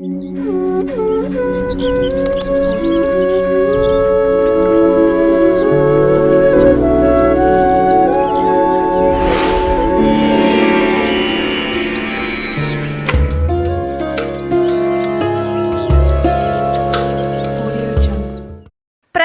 うん。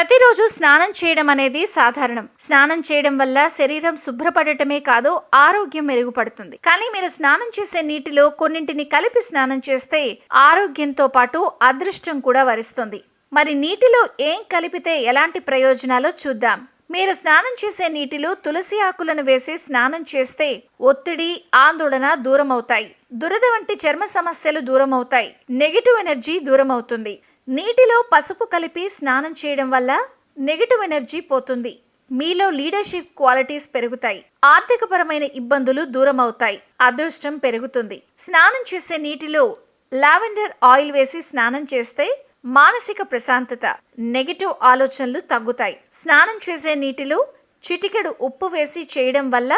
ప్రతిరోజు స్నానం చేయడం అనేది సాధారణం. స్నానం చేయడం వల్ల శరీరం శుభ్రపడటమే కాదు ఆరోగ్యం మెరుగుపడుతుంది. కానీ మీరు స్నానం చేసే నీటిలో కొన్నింటిని కలిపి స్నానం చేస్తే ఆరోగ్యంతో పాటు అదృష్టం కూడా వరిస్తుంది. మరి నీటిలో ఏం కలిపితే ఎలాంటి ప్రయోజనాలో చూద్దాం. మీరు స్నానం చేసే నీటిలో తులసి ఆకులను వేసి స్నానం చేస్తే ఒత్తిడి ఆందోళన దూరం అవుతాయి దురద వంటి చర్మ సమస్యలు దూరం అవుతాయి నెగిటివ్ ఎనర్జీ దూరం అవుతుంది నీటిలో పసుపు కలిపి స్నానం చేయడం వల్ల నెగిటివ్ ఎనర్జీ పోతుంది. మీలో లీడర్షిప్ క్వాలిటీస్ పెరుగుతాయి. ఆర్థికపరమైన ఇబ్బందులు దూరం అవుతాయి అదృష్టం పెరుగుతుంది. స్నానం చేసే నీటిలో లావెండర్ ఆయిల్ వేసి స్నానం చేస్తే మానసిక ప్రశాంతత నెగిటివ్ ఆలోచనలు తగ్గుతాయి. స్నానం చేసే నీటిలో చిటికెడు ఉప్పు వేసి చేయడం వల్ల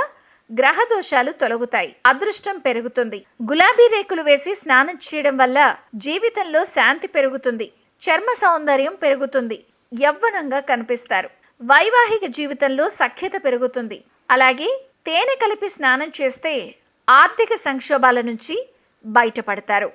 గ్రహ దోషాలు తొలగుతాయి. అదృష్టం పెరుగుతుంది. గులాబీ రేకులు వేసి స్నానం చేయడం వల్ల జీవితంలో శాంతి పెరుగుతుంది. చర్మ సౌందర్యం పెరుగుతుంది. యవ్వనంగా కనిపిస్తారు. వైవాహిక జీవితంలో సఖ్యత పెరుగుతుంది. అలాగే తేనె కలిపి స్నానం చేస్తే ఆర్థిక సంక్షోభాల నుంచి బయటపడతారు.